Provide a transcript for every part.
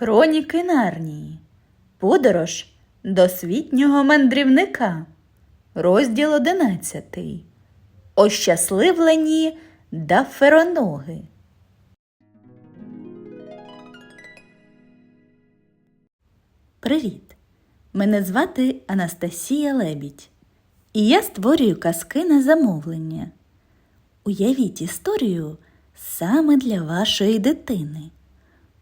Хроніки Нарнії. Подорож досвітнього мандрівника. Розділ одинадцятий. Ощасливлені дафероноги. Привіт! Мене звати Анастасія Лебідь. І я створюю казки на замовлення. Уявіть історію саме для вашої дитини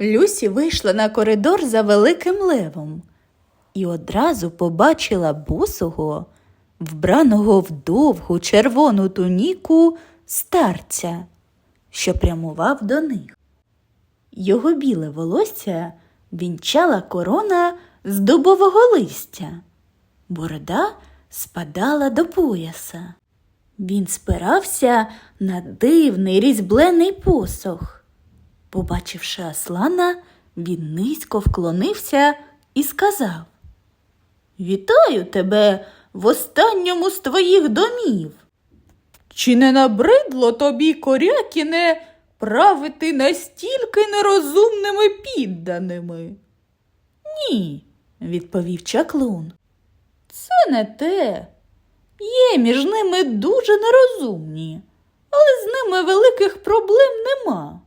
Люсі вийшла на коридор за великим левом і одразу побачила босого, вбраного в довгу червону туніку старця, що прямував до них. Його біле волосся вінчала корона з дубового листя, борода спадала до пояса. Він спирався на дивний різьблений посох. Побачивши Аслана, він низько вклонився і сказав Вітаю тебе в останньому з твоїх домів. Чи не набридло тобі, корякіне, правити настільки нерозумними підданими? Ні, відповів чаклун. Це не те. Є між ними дуже нерозумні, але з ними великих проблем нема.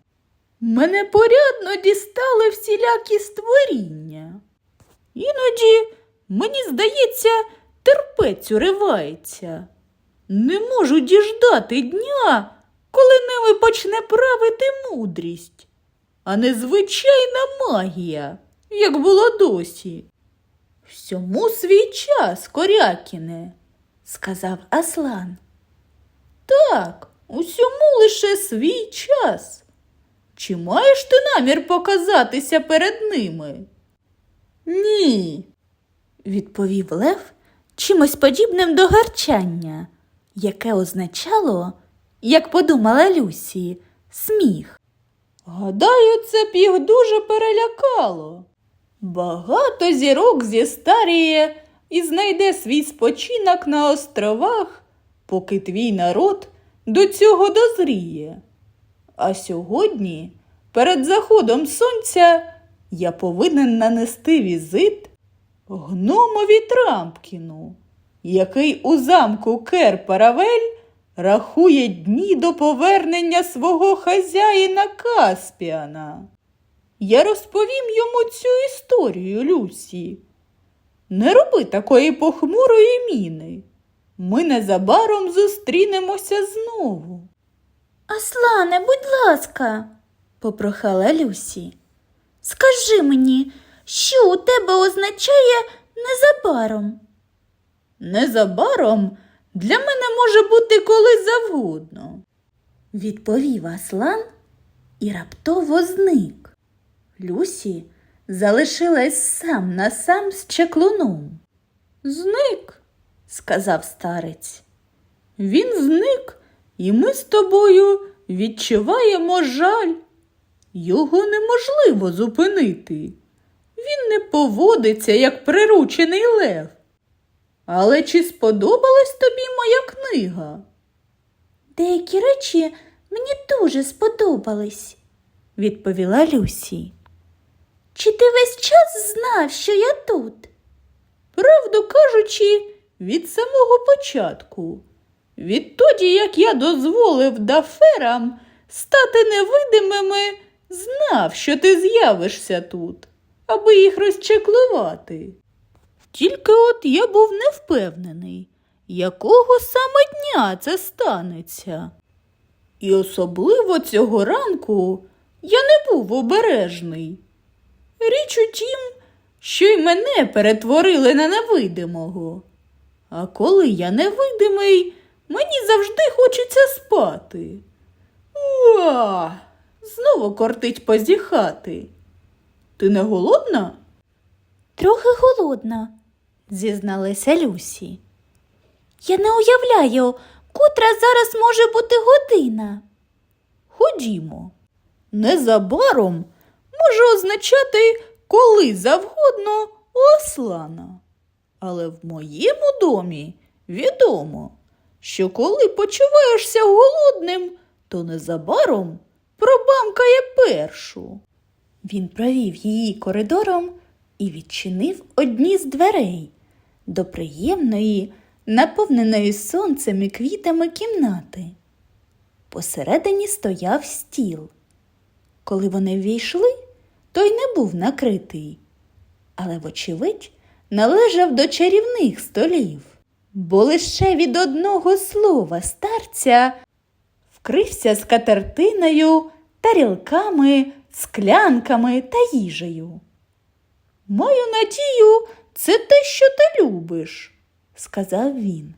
Мене порядно дістали всілякі створіння. Іноді, мені здається, терпець уривається. Не можу діждати дня, коли ними почне правити мудрість, а не звичайна магія, як було досі. Всьому свій час, корякіне, сказав Аслан. Так, усьому лише свій час. Чи маєш ти намір показатися перед ними? Ні, відповів Лев чимось подібним до гарчання, яке означало, як подумала Люсі, сміх. Гадаю, це б їх дуже перелякало. Багато зірок зістаріє і знайде свій спочинок на островах, поки твій народ до цього дозріє. А сьогодні, перед заходом сонця, я повинен нанести візит гномові Трампкіну, який у замку Кер Паравель рахує дні до повернення свого хазяїна Каспіана. Я розповім йому цю історію, Люсі. Не роби такої похмурої міни. Ми незабаром зустрінемося знову. Аслане, будь ласка, попрохала Люсі. Скажи мені, що у тебе означає незабаром? Незабаром для мене може бути коли завгодно, відповів Аслан і раптово зник. Люсі залишилась сам на сам з чеклуном. Зник, сказав старець. Він зник, і ми з тобою відчуваємо жаль. Його неможливо зупинити. Він не поводиться, як приручений лев. Але чи сподобалась тобі моя книга? Деякі речі мені дуже сподобались, відповіла Люсі. Чи ти весь час знав, що я тут? Правду кажучи, від самого початку. Відтоді, як я дозволив даферам стати невидимими, знав, що ти з'явишся тут, аби їх розчеклувати. Тільки от я був не впевнений, якого саме дня це станеться. І особливо цього ранку я не був обережний. Річ у тім, що й мене перетворили на невидимого. А коли я невидимий, мені завжди хочеться спати. Уа! Знову кортить позіхати. Ти не голодна? Трохи голодна, зізналася Люсі. Я не уявляю, котра зараз може бути година. Ходімо. Незабаром може означати коли завгодно у Аслана. Але в моєму домі відомо, що коли почуваєшся голодним, то незабаром пробамкає першу. Він провів її коридором і відчинив одні з дверей до приємної, наповненої сонцем і квітами кімнати. Посередині стояв стіл. Коли вони ввійшли, той не був накритий, але, вочевидь, належав до чарівних столів, бо лише від одного слова старця вкрився скатертиною, тарілками, склянками та їжею. Маю надію, це те, що ти любиш, сказав він.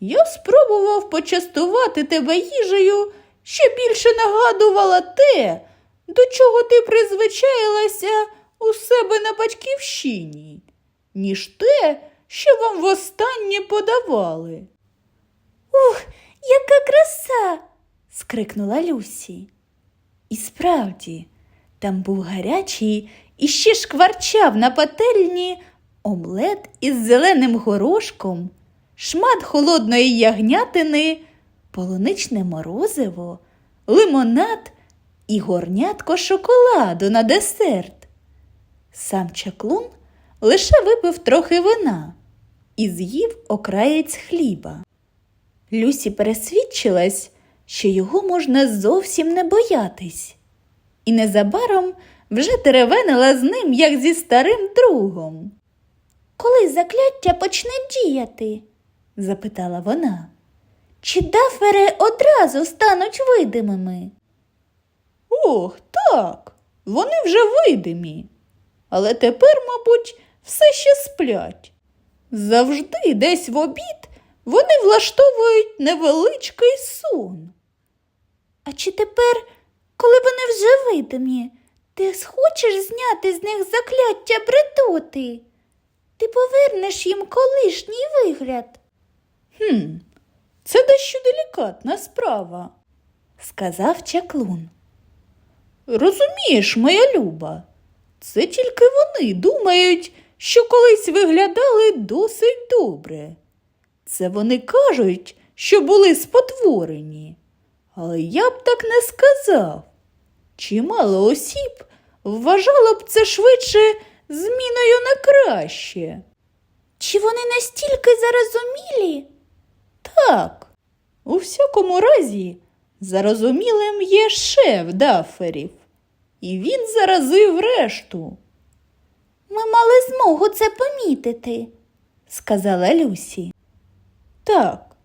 Я спробував почастувати тебе їжею, що більше нагадувала те, до чого ти призвичаїлася у себе на батьківщині, ніж те, що вам востаннє подавали. Ух, яка краса. скрикнула Люсі. І справді, там був гарячий і ще шкварчав на пательні омлет із зеленим горошком, шмат холодної ягнятини, полуничне морозиво, лимонад і горнятко шоколаду на десерт. Сам чаклун лише випив трохи вина і з'їв окраєць хліба. Люсі пересвідчилась, що його можна зовсім не боятись, і незабаром вже теревенила з ним, як зі старим другом. Коли закляття почне діяти? запитала вона. Чи дафери одразу стануть видимими? Ох, так, вони вже видимі. Але тепер, мабуть, все ще сплять. Завжди десь в обід вони влаштовують невеличкий сон. А чи тепер, коли вони вже видимі, ти схочеш зняти з них закляття бредоти? Ти повернеш їм колишній вигляд. Хм, це дещо делікатна справа, сказав чаклун. Розумієш, моя люба, це тільки вони думають, що колись виглядали досить добре. Це вони кажуть, що були спотворені. Але я б так не сказав. Чимало осіб вважало б це швидше зміною на краще. Чи вони настільки зарозумілі? Так, у всякому разі, зарозумілим є шеф даферів, і він заразив решту, Ми мали змогу це помітити. сказала Люсі. Так,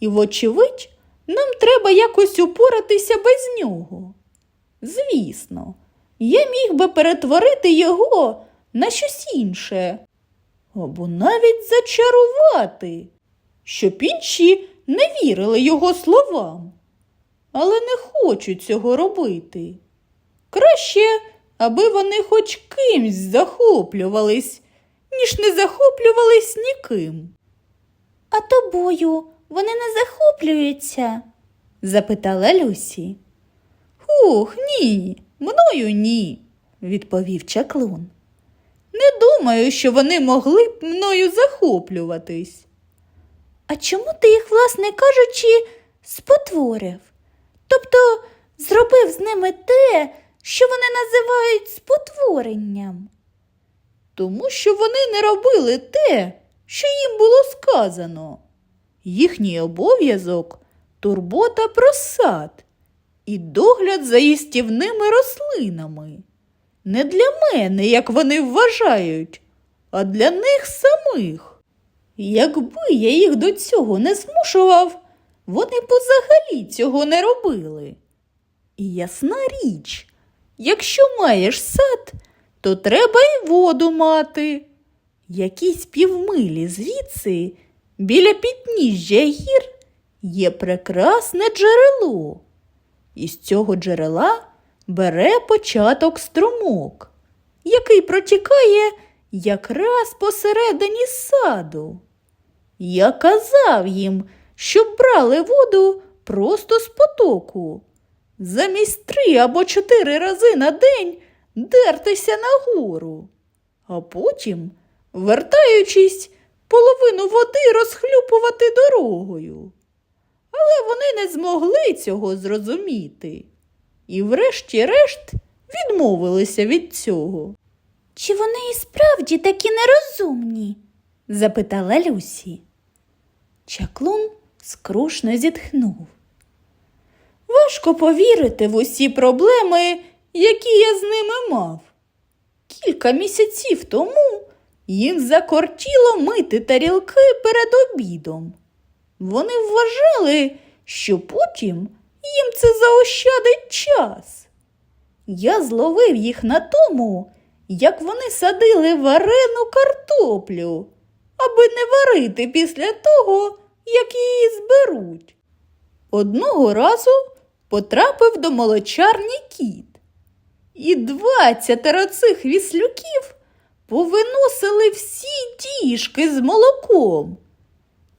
і вочевидь, нам треба якось упоратися без нього. Звісно, я міг би перетворити його на щось інше, або навіть зачарувати, щоб інші не вірили його словам, але не хочуть цього робити. Краще, аби вони хоч кимсь захоплювались, ніж не захоплювались ніким. А тобою вони не захоплюються. запитала Люсі. Ух, ні, мною ні, відповів чаклун. Не думаю, що вони могли б мною захоплюватись. А чому ти їх, власне кажучи, спотворив? Тобто зробив з ними те, що вони називають спотворенням? Тому що вони не робили те, що їм було сказано. Їхній обов'язок турбота про сад і догляд за їстівними рослинами. Не для мене, як вони вважають, а для них самих. Якби я їх до цього не змушував, вони б взагалі цього не робили. І ясна річ, якщо маєш сад, то треба й воду мати. Якісь півмилі звідси, біля підніжжя гір, є прекрасне джерело. Із цього джерела бере початок струмок, який протікає якраз посередині саду. Я казав їм, щоб брали воду просто з потоку, замість три або чотири рази на день дертися нагору, а потім, вертаючись, половину води розхлюпувати дорогою. Але вони не змогли цього зрозуміти і, врешті-решт, відмовилися від цього. Чи вони і справді такі нерозумні? запитала Люсі. Чаклун скрушно зітхнув. Важко повірити в усі проблеми, які я з ними мав. Кілька місяців тому їм закортіло мити тарілки перед обідом. Вони вважали, що потім їм це заощадить час. Я зловив їх на тому, як вони садили варену картоплю, аби не варити після того, як її зберуть. Одного разу потрапив до молочарні кіт, і двадцятеро цих віслюків повиносили всі діжки з молоком.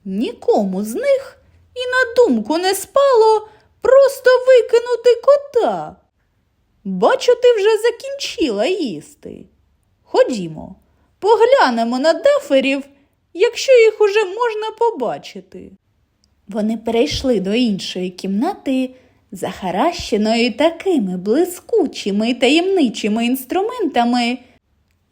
Нікому з них і на думку не спало просто викинути кота. Бачу, ти вже закінчила їсти. Ходімо, поглянемо на даферів, якщо їх уже можна побачити. Вони перейшли до іншої кімнати, захаращеної такими блискучими й таємничими інструментами,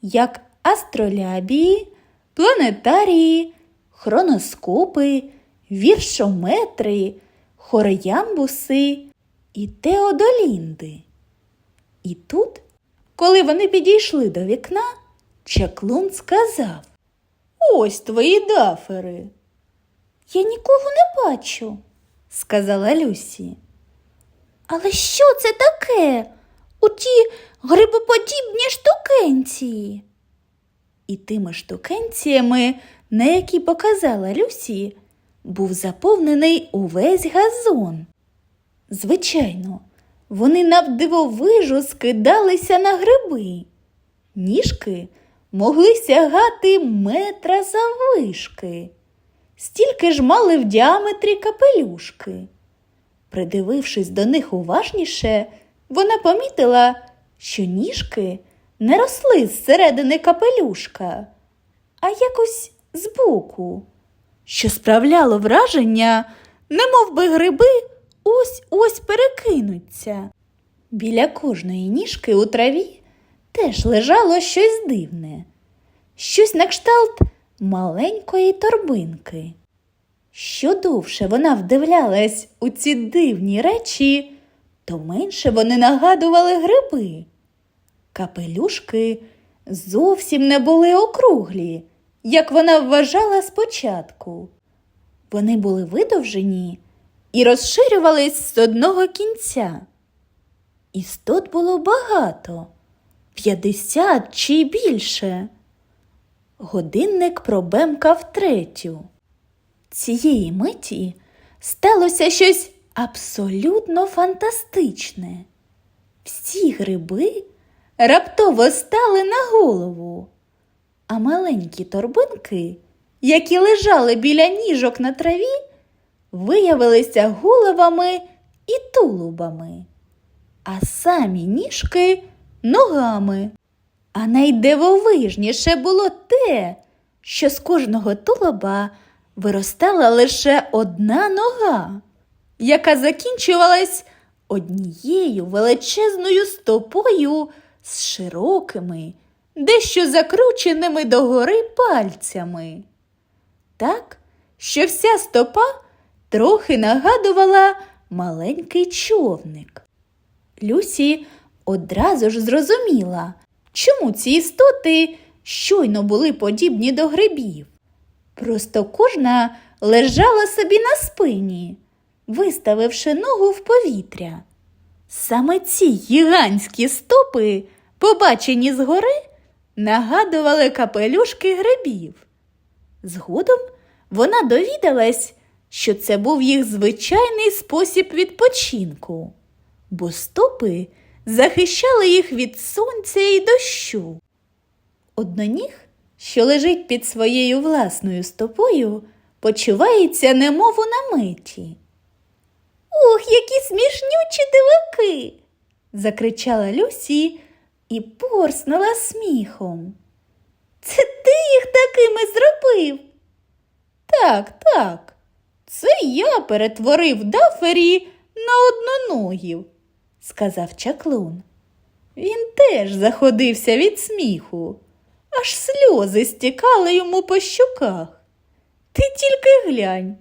як астролябії, планетарії, хроноскопи, віршометри, хороямбуси і теодолінди. І тут, коли вони підійшли до вікна, чаклун сказав Ось твої дафери, Я нікого не бачу. сказала Люсі. Але що це таке? У ті грибоподібні штукенції. І тими штукенціями, на які показала Люсі, був заповнений увесь газон. Звичайно, вони навдивовижу скидалися на гриби. Ніжки могли сягати метра заввишки, стільки ж мали в діаметрі капелюшки. Придивившись до них уважніше, вона помітила, що ніжки не росли зсередини капелюшка, а якось збоку, що справляло враження, немов би гриби ось ось перекинуться. Біля кожної ніжки у траві теж лежало щось дивне, щось на кшталт маленької торбинки. Що довше вона вдивлялась у ці дивні речі, то менше вони нагадували гриби. Капелюшки зовсім не були округлі, як вона вважала спочатку. Вони були видовжені і розширювались з одного кінця. Істот було багато п'ятдесят чи більше. Годинник пробемкав третю. Цієї миті сталося щось абсолютно фантастичне. Всі гриби раптово стали на голову, а маленькі торбинки, які лежали біля ніжок на траві, виявилися головами і тулубами, а самі ніжки ногами. А найдивовижніше було те, що з кожного тулуба виростала лише одна нога, яка закінчувалась однією величезною стопою з широкими, дещо закрученими догори пальцями. Так, що вся стопа трохи нагадувала маленький човник. Люсі одразу ж зрозуміла, чому ці істоти щойно були подібні до грибів. Просто кожна лежала собі на спині, виставивши ногу в повітря. Саме ці гігантські стопи, побачені згори, нагадували капелюшки грибів. Згодом вона довідалась, що це був їх звичайний спосіб відпочинку, бо стопи захищали їх від сонця і дощу. Одноніг, що лежить під своєю власною стопою, почувається немов у наметі. Ох, які смішнючі диваки. закричала Люсі і порснула сміхом. Це ти їх такими зробив. Так, так, це я перетворив дафері на одноногів, сказав чаклун. Він теж заходився від сміху, аж сльози стікали йому по щуках. Ти тільки глянь,